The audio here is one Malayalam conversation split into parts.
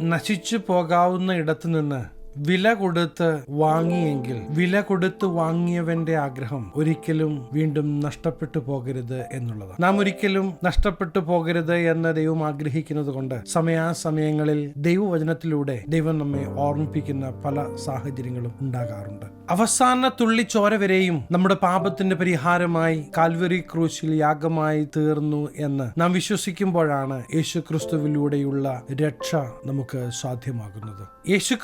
നശിച്ചു പോകാവുന്ന ഇടത്തു നിന്ന് വില കൊടുത്ത് വാങ്ങിയെങ്കിൽ വില കൊടുത്ത് വാങ്ങിയവന്റെ ആഗ്രഹം ഒരിക്കലും വീണ്ടും നഷ്ടപ്പെട്ടു പോകരുത് എന്നുള്ളതാണ്. നാം ഒരിക്കലും നഷ്ടപ്പെട്ടു പോകരുത് എന്ന് ദൈവം ആഗ്രഹിക്കുന്നത് കൊണ്ട് സമയാസമയങ്ങളിൽ ദൈവവചനത്തിലൂടെ ദൈവം നമ്മെ ഓർമ്മിപ്പിക്കുന്ന പല സാഹചര്യങ്ങളും ഉണ്ടാകാറുണ്ട്. അവസാന തുള്ളി ചോര വരെയും നമ്മുടെ പാപത്തിന്റെ പരിഹാരമായി കാൽവരി ക്രൂശിൽ യാഗമായി തീർന്നു എന്ന് നാം വിശ്വസിക്കുമ്പോഴാണ് യേശുക്രിസ്തുവിലൂടെയുള്ള രക്ഷ നമുക്ക് സാധ്യമാകുന്നത്. യേശു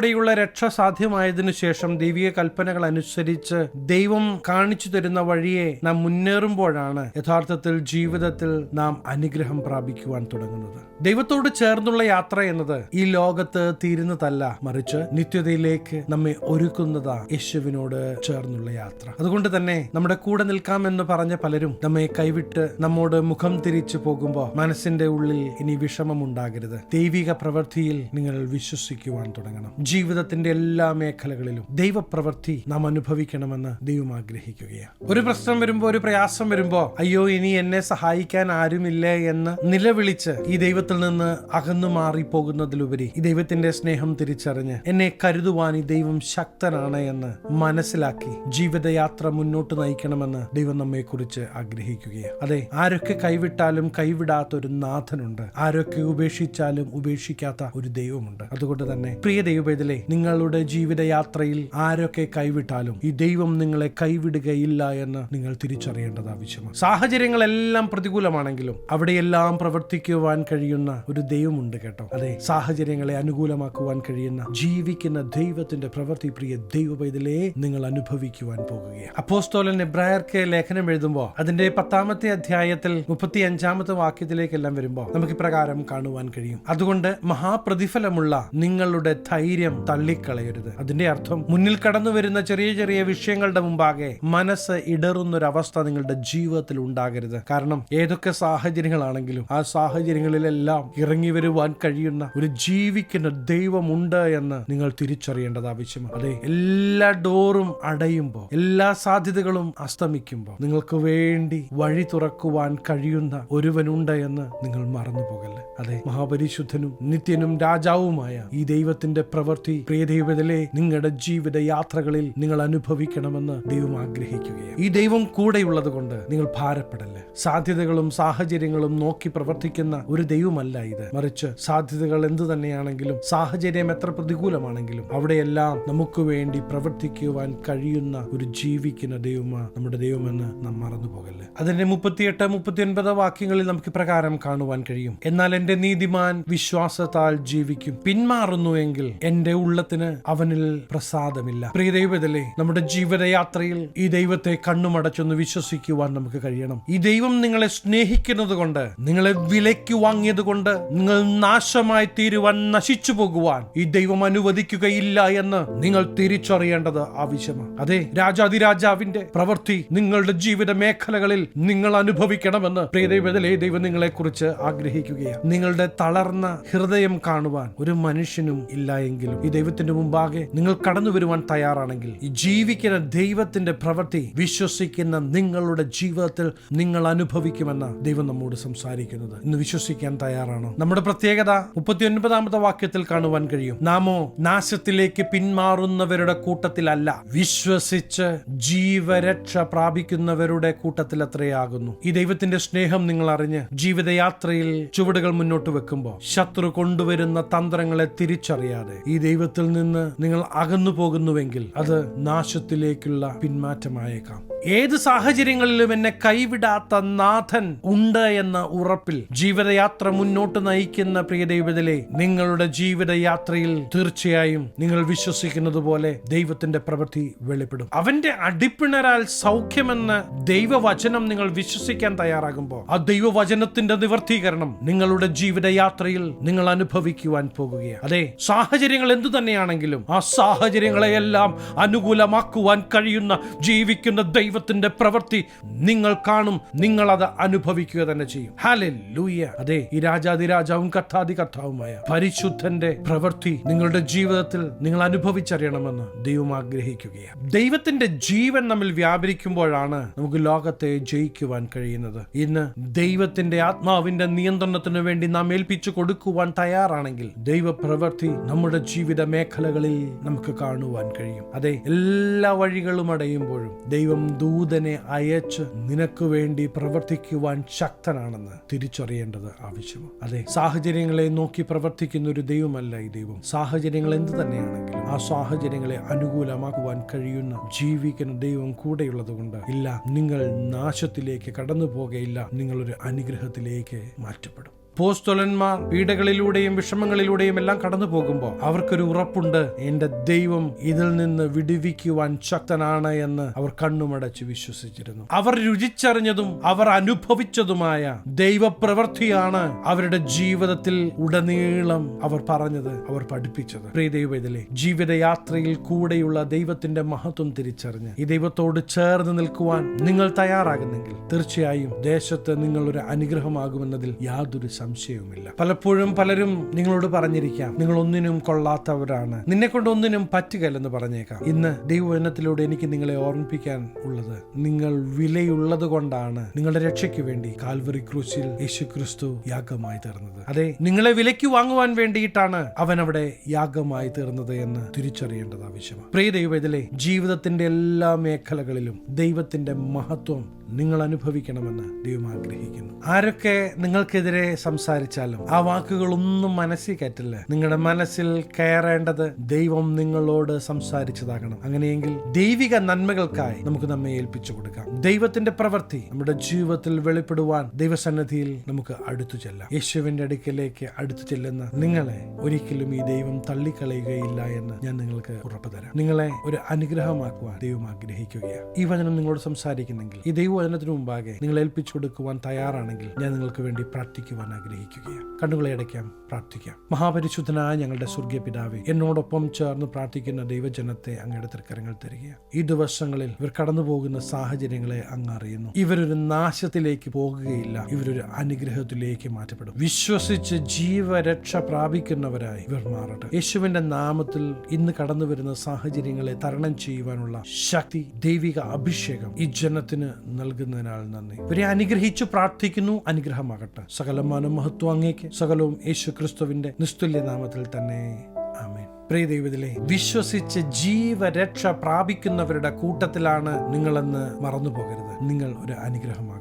ക്രിസ്തുവിലൂടെയുള്ള രക്ഷ സാധ്യമായതിനു ശേഷം ദൈവിക കൽപ്പനകൾ അനുസരിച്ച് ദൈവം കാണിച്ചു തരുന്ന വഴിയെ നാം മുന്നേറുമ്പോഴാണ് യഥാർത്ഥത്തിൽ ജീവിതത്തിൽ നാം അനുഗ്രഹം പ്രാപിക്കുവാൻ തുടങ്ങുന്നത്. ദൈവത്തോട് ചേർന്നുള്ള യാത്ര എന്നത് ഈ ലോകത്ത് തീരുന്നതല്ല. മറിച്ച് നിത്യതയിലേക്ക് നമ്മെ ഒരുക്കുന്നതാ യേശുവിനോട് ചേർന്നുള്ള യാത്ര. അതുകൊണ്ട് തന്നെ നമ്മുടെ കൂടെ നിൽക്കാം എന്ന് പറഞ്ഞ പലരും നമ്മെ കൈവിട്ട് നമ്മോട് മുഖം തിരിച്ചു പോകുമ്പോൾ മനസ്സിന്റെ ഉള്ളിൽ ഇനി വിഷമമുണ്ടാകരുത്. ദൈവിക പ്രവൃത്തിയിൽ നിങ്ങൾ വിശ്വസിക്കുവാൻ തുടങ്ങണം. ജീവിതത്തിന്റെ എല്ലാ മേഖലകളിലും ദൈവപ്രവൃത്തി നാം അനുഭവിക്കണമെന്ന് ദൈവം ആഗ്രഹിക്കുകയാണ്. ഒരു പ്രശ്നം വരുമ്പോ ഒരു പ്രയാസം വരുമ്പോ അയ്യോ ഇനി എന്നെ സഹായിക്കാൻ ആരുമില്ലേ എന്ന് നിലവിളിച്ച് ഈ ദൈവത്തിൽ നിന്ന് അകന്നു മാറി പോകുന്നതിലുപരി ഈ ദൈവത്തിന്റെ സ്നേഹം തിരിച്ചറിഞ്ഞ് എന്നെ കരുതുവാൻ ഈ ദൈവം ശക്തനാണ് എന്ന് മനസ്സിലാക്കി ജീവിതയാത്ര മുന്നോട്ട് നയിക്കണമെന്ന് ദൈവം നമ്മെ കുറിച്ച് ആഗ്രഹിക്കുകയാണ്. അതെ ആരൊക്കെ കൈവിട്ടാലും കൈവിടാത്ത ഒരു നാഥനുണ്ട്. ആരൊക്കെ ഉപേക്ഷിച്ചാലും ഉപേക്ഷിക്കാത്ത ഒരു ദൈവമുണ്ട്. അതുകൊണ്ട് തന്നെ പ്രിയ ദൈവവേദലെ നിങ്ങളുടെ ജീവിതയാത്രയിൽ ആരൊക്കെ കൈവിട്ടാലും ഈ ദൈവം നിങ്ങളെ കൈവിടുകയില്ല എന്ന് നിങ്ങൾ തിരിച്ചറിയേണ്ടത് ആവശ്യമാണ്. സാഹചര്യങ്ങളെല്ലാം പ്രതികൂലമാണെങ്കിലും അവിടെയെല്ലാം പ്രവർത്തിക്കുവാൻ കഴിയുന്ന ഒരു ദൈവമുണ്ട് കേട്ടോ. അതെ സാഹചര്യങ്ങളെ അനുകൂലമാക്കുവാൻ കഴിയുന്ന ജീവിക്കുന്ന ദൈവത്തിന്റെ പ്രവൃത്തി പ്രിയ ദൈവ പൈതലേ നിങ്ങൾ അനുഭവിക്കുവാൻ പോകുകയാണ്. അപ്പോസ്തോലൻ എബ്രായർക്ക് ലേഖനം എഴുതുമ്പോൾ അതിന്റെ പത്താമത്തെ അധ്യായത്തിൽ മുപ്പത്തി അഞ്ചാമത്തെ വാക്യത്തിലേക്കെല്ലാം വരുമ്പോൾ നമുക്ക് ഇപ്രകാരം കാണുവാൻ കഴിയും. അതുകൊണ്ട് മഹാപ്രതിഫലമുള്ള നിങ്ങളുടെ ധൈര്യം തള്ളിക്കളയരുത്. അതിന്റെ അർത്ഥം മുന്നിൽ കടന്നു വരുന്ന ചെറിയ ചെറിയ വിഷയങ്ങളുടെ മുമ്പാകെ മനസ്സ് ഇടറുന്നൊരവസ്ഥ നിങ്ങളുടെ ജീവിതത്തിൽ ഉണ്ടാകരുത്. കാരണം ഏതൊക്കെ സാഹചര്യങ്ങളാണെങ്കിലും ആ സാഹചര്യങ്ങളിലെല്ലാം ഇറങ്ങി വരുവാൻ കഴിയുന്ന ഒരു ജീവിക്കുന്ന ദൈവമുണ്ട് എന്ന് നിങ്ങൾ തിരിച്ചറിയേണ്ടത് ആവശ്യമാണ്. അതെ എല്ലാ ഡോറും അടയുമ്പോൾ എല്ലാ സാധ്യതകളും അസ്തമിക്കുമ്പോൾ നിങ്ങൾക്ക് വേണ്ടി വഴി തുറക്കുവാൻ കഴിയുന്ന ഒരുവനുണ്ട് എന്ന് നിങ്ങൾ മറന്നു പോകല്ലേ അതെ മഹാപരിശുദ്ധനും നിത്യനും രാജാവുമായ ഈ ദൈവത്തിന്റെ പ്രവൃത്തി. പ്രിയ ദൈവത്തിലെ നിങ്ങളുടെ ജീവിത യാത്രകളിൽ നിങ്ങൾ അനുഭവിക്കണമെന്ന് ദൈവം ആഗ്രഹിക്കുകയാണ്. ഈ ദൈവം കൂടെയുള്ളത് കൊണ്ട് നിങ്ങൾ ഭാരപ്പെടല്ല. സാധ്യതകളും സാഹചര്യങ്ങളും നോക്കി പ്രവർത്തിക്കുന്ന ഒരു ദൈവമല്ല ഇത്. മറിച്ച് സാധ്യതകൾ എന്തു തന്നെയാണെങ്കിലും സാഹചര്യം എത്ര പ്രതികൂലമാണെങ്കിലും അവിടെയെല്ലാം നമുക്ക് വേണ്ടി പ്രവർത്തിക്കുവാൻ കഴിയുന്ന ഒരു ജീവിക്കുന്ന ദൈവമാ നമ്മുടെ ദൈവമെന്ന് നാം മറന്നു പോകല്ലേ അതിന്റെ മുപ്പത്തിയെട്ട് മുപ്പത്തി ഒൻപത് വാക്യങ്ങളിൽ നമുക്ക് പ്രകാരം കാണുവാൻ കഴിയും. എന്നാൽ എന്റെ നീതിമാൻ വിശ്വാസത്താൽ ജീവിക്കും. പിന്മാറുന്നുവെങ്കിൽ എന്റെ ഉള്ളത്തിന് അവനിൽ പ്രസാദമില്ല. പ്രിയ ദൈവത്തിലെ നമ്മുടെ ജീവിതയാത്രയിൽ ഈ ദൈവത്തെ കണ്ണുമടച്ചൊന്ന് വിശ്വസിക്കുവാൻ നമുക്ക് കഴിയണം. ഈ ദൈവം നിങ്ങളെ സ്നേഹിക്കുന്നത് കൊണ്ട് നിങ്ങളെ വിലയ്ക്ക് വാങ്ങിയത് കൊണ്ട് നിങ്ങൾ നാശമായി തീരുവാൻ നശിച്ചു പോകുവാൻ ഈ ദൈവം അനുവദിക്കുകയില്ല എന്ന് നിങ്ങൾ തിരിച്ചറിയേണ്ടത് ആവശ്യമാണ്. അതെ രാജാതിരാജാവിന്റെ പ്രവൃത്തി നിങ്ങളുടെ ജീവിത മേഖലകളിൽ നിങ്ങൾ അനുഭവിക്കണമെന്ന് പ്രിയദൈവത്തിലെ ദൈവം നിങ്ങളെ കുറിച്ച് ആഗ്രഹിക്കുകയാണ്. നിങ്ങളുടെ തളർന്ന ഹൃദയം കാണുവാൻ ഒരു മനുഷ്യനും ഇല്ല എങ്കിലും ഈ ദൈവത്തിന്റെ മുമ്പാകെ നിങ്ങൾ കടന്നു വരുവാൻ തയ്യാറാണെങ്കിൽ ഈ ജീവിക്കുന്ന ദൈവത്തിന്റെ പ്രവൃത്തി വിശ്വസിക്കുന്ന നിങ്ങളുടെ ജീവിതത്തിൽ നിങ്ങൾ അനുഭവിക്കുമെന്ന ദൈവം നമ്മോട് സംസാരിക്കുന്നത്. ഇന്ന് വിശ്വസിക്കാൻ തയ്യാറാണോ. നമ്മുടെ പ്രത്യേകത മുപ്പത്തി ഒൻപതാമത്തെ വാക്യത്തിൽ കാണുവാൻ കഴിയും. നാമോ നാശത്തിലേക്ക് പിന്മാറുന്നവരുടെ കൂട്ടത്തിലല്ല. വിശ്വസിച്ച് ജീവരക്ഷ പ്രാപിക്കുന്നവരുടെ കൂട്ടത്തിൽ അത്രയാകുന്നു. ഈ ദൈവത്തിന്റെ സ്നേഹം നിങ്ങൾ അറിഞ്ഞ് ജീവിതയാത്രയിൽ ചുവടുകൾ മുന്നോട്ട് വെക്കുമ്പോൾ ശത്രു കൊണ്ടുവരുന്ന തന്ത്രങ്ങളെ തിരിച്ചറിയാതെ ഈ ദൈവത്തിൽ നിന്ന് നിങ്ങൾ അകന്നു പോകുന്നുവെങ്കിൽ അത് നാശത്തിലേക്കുള്ള പിന്മാറ്റമായേക്കാം. ഏത് സാഹചര്യങ്ങളിലും എന്നെ കൈവിടാത്ത നാഥൻ ഉണ്ട് എന്ന ഉറപ്പിൽ ജീവിതയാത്ര മുന്നോട്ട് നയിക്കുന്ന പ്രിയ ദൈവത്തിലെ നിങ്ങളുടെ ജീവിതയാത്രയിൽ തീർച്ചയായും നിങ്ങൾ വിശ്വസിക്കുന്നത് പോലെ ദൈവത്തിന്റെ പ്രവൃത്തി വെളിപ്പെടും. അവന്റെ അടിപ്പിണരാൽ സൗഖ്യമെന്ന ദൈവവചനം നിങ്ങൾ വിശ്വസിക്കാൻ തയ്യാറാകുമ്പോൾ ആ ദൈവവചനത്തിന്റെ നിവർത്തീകരണം നിങ്ങളുടെ ജീവിതയാത്രയിൽ നിങ്ങൾ അനുഭവിക്കുവാൻ പോകുകയാണ്. അതെ സാഹചര്യങ്ങൾ എന്തു തന്നെയാണെങ്കിലും ആ സാഹചര്യങ്ങളെയെല്ലാം അനുകൂലമാക്കുവാൻ കഴിയുന്ന ജീവിക്കുന്ന ദൈവത്തിന്റെ പ്രവൃത്തി നിങ്ങൾ കാണും നിങ്ങൾ അത് അനുഭവിക്കുക തന്നെ ചെയ്യും. ഹാലെ ലൂയ അതെ ഈ രാജാതിരാജാവും കഥാതി കഥാവുമായ പരിശുദ്ധന്റെ പ്രവൃത്തി നിങ്ങളുടെ ജീവിതത്തിൽ നിങ്ങൾ അനുഭവിച്ചറിയണമെന്ന് ദൈവം ആഗ്രഹിക്കുകയാണ്. ദൈവത്തിന്റെ ജീവൻ നമ്മിൽ വ്യാപരിക്കുമ്പോഴാണ് നമുക്ക് ലോകത്തെ ജയിക്കുവാൻ കഴിയുന്നത്. ഇന്ന് ദൈവത്തിന്റെ ആത്മാവിന്റെ നിയന്ത്രണത്തിന് വേണ്ടി നാം ഏൽപ്പിച്ചു കൊടുക്കുവാൻ തയ്യാറാണെങ്കിൽ ദൈവപ്രവൃത്തി നമ്മുടെ ജീവിത മേഖലകളിൽ നമുക്ക് കാണുവാൻ കഴിയും. അതെ എല്ലാ വഴികളും അടയുമ്പോഴും ദൈവം ദൂതനെ അയച്ച് നിനക്ക് വേണ്ടി പ്രവർത്തിക്കുവാൻ ശക്തനാണെന്ന് തിരിച്ചറിയേണ്ടത് ആവശ്യമാണ്. അതെ സാഹചര്യങ്ങളെ നോക്കി പ്രവർത്തിക്കുന്ന ഒരു ദൈവമല്ല ഈ ദൈവം. സാഹചര്യങ്ങൾ എന്ത് തന്നെയാണെങ്കിലും ആ സാഹചര്യങ്ങളെ അനുകൂലമാക്കുവാൻ കഴിയുന്ന ജീവിക്കുന്ന ദൈവം കൂടെയുള്ളത് കൊണ്ട് ഇല്ല നിങ്ങൾ നാശത്തിലേക്ക് കടന്നു പോകയില്ല നിങ്ങളൊരു അനുഗ്രഹത്തിലേക്ക് മാറ്റപ്പെടും. പോസ്തൊലന്മാർ പീഡകളിലൂടെയും വിഷമങ്ങളിലൂടെയും എല്ലാം കടന്നു പോകുമ്പോൾ അവർക്കൊരു ഉറപ്പുണ്ട് എന്റെ ദൈവം ഇതിൽ നിന്ന് വിടുവിക്കുവാൻ ശക്തനാണ് എന്ന് അവർ കണ്ണുമടച്ച് വിശ്വസിച്ചിരുന്നു. അവർ രുചിച്ചറിഞ്ഞതും അവർ അനുഭവിച്ചതുമായ ദൈവപ്രവൃത്തിയാണ് അവരുടെ ജീവിതത്തിൽ ഉടനീളം അവർ പറഞ്ഞത് അവർ പഠിപ്പിച്ചത്. പ്രിയ ദൈവത്തിലെ ജീവിതയാത്രയിൽ കൂടെയുള്ള ദൈവത്തിന്റെ മഹത്വം തിരിച്ചറിഞ്ഞ് ഈ ദൈവത്തോട് ചേർന്ന് നിൽക്കുവാൻ നിങ്ങൾ തയ്യാറാകുന്നെങ്കിൽ തീർച്ചയായും ദേശത്ത് നിങ്ങളൊരു അനുഗ്രഹമാകുമെന്നതിൽ യാതൊരു സംശയവുമില്ല. പലപ്പോഴും പലരും നിങ്ങളോട് പറഞ്ഞിരിക്കാം നിങ്ങൾ ഒന്നിനും കൊള്ളാത്തവരാണ്. നിന്നെ കൊണ്ട് ഒന്നിനും പറ്റുകയില്ലെന്ന് പറഞ്ഞേക്കാം. ഇന്ന് ദൈവവചനത്തിലൂടെ എനിക്ക് നിങ്ങളെ ഓർമ്മിപ്പിക്കാൻ ഉള്ളത് നിങ്ങൾ വിലയുള്ളത് കൊണ്ടാണ് നിങ്ങളുടെ രക്ഷയ്ക്ക് വേണ്ടി കാൽവറി ക്രൂശിൽ യേശു ക്രിസ്തു യാഗമായി തീർന്നത്. അതെ നിങ്ങളെ വിലയ്ക്ക് വാങ്ങുവാൻ വേണ്ടിയിട്ടാണ് അവൻ അവിടെ യാഗമായി തീർന്നത് എന്ന് തിരിച്ചറിയേണ്ടത് ആവശ്യമാണ്. പ്രിയ ദൈവത്തിലെ ജീവിതത്തിന്റെ എല്ലാ മേഖലകളിലും ദൈവത്തിന്റെ മഹത്വം നിങ്ങൾ അനുഭവിക്കണമെന്ന് ദൈവം ആഗ്രഹിക്കുന്നു. ആരൊക്കെ നിങ്ങൾക്കെതിരെ സംസാരിച്ചാലും ആ വാക്കുകളൊന്നും മനസ്സിൽ കയറ്റില്ല. നിങ്ങളുടെ മനസ്സിൽ കയറേണ്ടത് ദൈവം നിങ്ങളോട് സംസാരിച്ചതാകണം. അങ്ങനെയെങ്കിൽ ദൈവിക നന്മകൾക്കായി നമുക്ക് നമ്മെ ഏൽപ്പിച്ചു കൊടുക്കാം. ദൈവത്തിന്റെ പ്രവൃത്തി നമ്മുടെ ജീവിതത്തിൽ വെളിപ്പെടുവാൻ ദൈവസന്നിധിയിൽ നമുക്ക് അടുത്തു ചെല്ലാം. യേശുവിന്റെ അടുക്കലേക്ക് അടുത്തു ചെല്ലുന്ന നിങ്ങളെ ഒരിക്കലും ഈ ദൈവം തള്ളിക്കളയുകയില്ല എന്ന് ഞാൻ നിങ്ങൾക്ക് ഉറപ്പ് തരാം. നിങ്ങളെ ഒരു അനുഗ്രഹമാക്കുവാൻ ദൈവം ആഗ്രഹിക്കുകയാണ്. ഈ വചനം നിങ്ങളോട് സംസാരിക്കുന്നെങ്കിൽ ഈ ദൈവവചനത്തിനു മുമ്പാകെ നിങ്ങൾ ഏൽപ്പിച്ചു കൊടുക്കുവാൻ തയ്യാറാണെങ്കിൽ ഞാൻ നിങ്ങൾക്ക് വേണ്ടി പ്രാർത്ഥിക്കുവാൻ ആഗ്രഹിക്കുകയാണ്. കണ്ണുകളെ അടയ്ക്കാം പ്രാർത്ഥിക്കാം. മഹാപരിശുദ്ധനായ ഞങ്ങളുടെ സ്വർഗീയ പിതാവെ എന്നോടൊപ്പം ചേർന്ന് പ്രാർത്ഥിക്കുന്ന ദൈവജനത്തെ അങ്ങയുടെ തൃക്കരങ്ങൾ തരികയാണ്. ഈ ദിവസങ്ങളിൽ ഇവർ കടന്നു പോകുന്ന സാഹചര്യങ്ങളെ അങ്ങ് അറിയുന്നു. ഇവരൊരു നാശത്തിലേക്ക് പോകുകയില്ല. ഇവരൊരു അനുഗ്രഹത്തിലേക്ക് മാറ്റപ്പെടും. വിശ്വസിച്ച് ജീവരക്ഷ പ്രാപിക്കുന്നവരായി ഇവർ മാറട്ടെ. യേശുവിന്റെ നാമത്തിൽ ഇന്ന് കടന്നു വരുന്ന സാഹചര്യങ്ങളെ തരണം ചെയ്യുവാനുള്ള ശക്തി ദൈവിക അഭിഷേകം ഈ ജനത്തിന് നൽകുന്നതിനാൽ നന്ദി. ഇവരെ അനുഗ്രഹിച്ചു പ്രാർത്ഥിക്കുന്നു അനുഗ്രഹമാകട്ടെ. സകലമാനം മഹത്വം അങ്ങേക്ക് സകലവും യേശു ക്രിസ്തുവിന്റെ നിസ്തുല്യ നാമത്തിൽ തന്നെ. ആമേൻ. പ്രിയ ദൈവത്തിലെ വിശ്വസിച്ച് ജീവരക്ഷ പ്രാപിക്കുന്നവരുടെ കൂട്ടത്തിലാണ് നിങ്ങളെന്ന് മറന്നു പോകരുത് നിങ്ങൾ ഒരു അനുഗ്രഹമാകും